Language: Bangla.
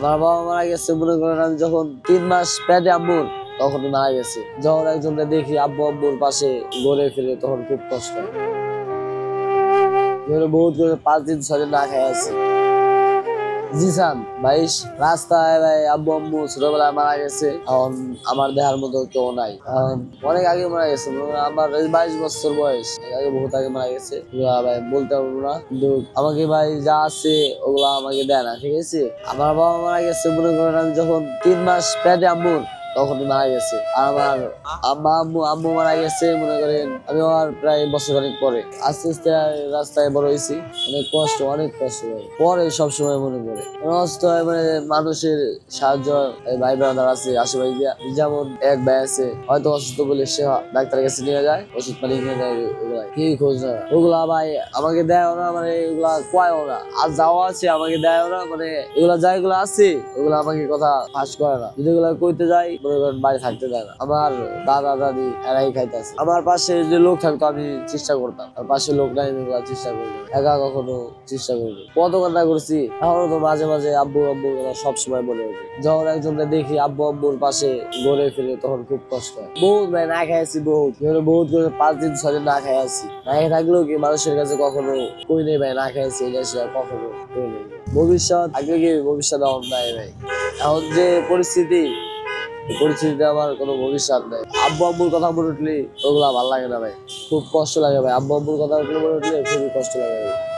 আমার বাবা মারা গেছে, মনে করেন আমি যখন তিন মাস পেটে আম্মুর তখন মারা গেছে। যখন একজনকে দেখি আব্বু আব্বুর পাশে ঘুরে ফিরে তখন খুব কষ্ট বহুত করে পাঁচ দিন, ছয় দিন না খাই আছে। জিসান ভাই রাস্তায় ভাই আব্বু, আম্মু ছোটবেলায় মারা গেছে। এখন আমার দেহার মতো কেউ নাই। অনেক আগে মারা গেছে। আমার বাইশ বছর বয়স। আগে বহুত আগে মারা গেছে। ভাই বলতে পারব না। কিন্তু আমাকে ভাই যা আছে, ওগুলা আমাকে দেয় না। ঠিক আছে? আমার বাবা মারা গেছে মনে করেন আমি যখন তিন মাস পেটে আম্মুর। তখন মারা গেছে। আমার আম্মা আম্মু আম্মু মারা গেছে, মনে করেন, আমি আমার প্রায় বছর অনেক পরে। আস্তে আস্তে রাস্তায় বড় হয়েছি। অনেক কষ্ট অনেক কষ্ট হয়। পরে সবসময় মনে পড়ে। কষ্ট হয় মানে মানুষের সাহায্য ভাই ব্রাদার আছে, আশেপাশে। দিয়া যেমন এক ভাই আছে, হয়তো অসুস্থ বলে সে ডাক্তারের কাছে নিয়ে যায়, ওষুধ পানি কিনে দেয় ওগুলা। কি খোঁজ না ওগুলা ভাই আমাকে দেয় না মানে এগুলা কয়ও না। আর যাওয়া আছে, আমাকে দেয় না মানে এগুলা যাইগুলো আছে, ওগুলা আমাকে কথা ফাঁস করে না। যদি এগুলা কইতে যাই করেন বাড়ি থাকতে দেয় না। আমার দাদা, দাদি এরাই খাইতেছে। আমার পাশে যে লোক থাকতো, আমি চেষ্টা করতাম। আর পাশে লোক নাই, আমি চেষ্টা করি একা কখনো চেষ্টা করি। কত কথা করছি। এখনও তো মাঝে মাঝে আব্বু আব্বু কথা সব সময় মনে ওঠে। যখন একজনকে দেখি আব্বু আব্বুর পাশে ঘুরে ফিরে তখন খুব কষ্ট হয়। বহুত ভাই, না খাইছি বহুত। বহুত করে পাঁচ দিন, ছয় দিন না খাই আছি। না খেয়ে থাকলেও কি মানুষের কাছে কখনো কই নেই, ভাই, না খাইছি এটা সেটা কখনো ভবিষ্যৎ, আগে কি ভবিষ্যৎ নাই, ভাই? এখন যে পরিস্থিতি পরিস্থিতিতে আমার কোনো ভবিষ্যৎ নেই। আব্বু আব্বুর কথা মনে উঠলি ওগুলা ভালো লাগে না ভাই। খুব কষ্ট লাগে ভাই। আব্বু আব্বুর কথা মনে উঠলে খুবই কষ্ট লাগে ভাই।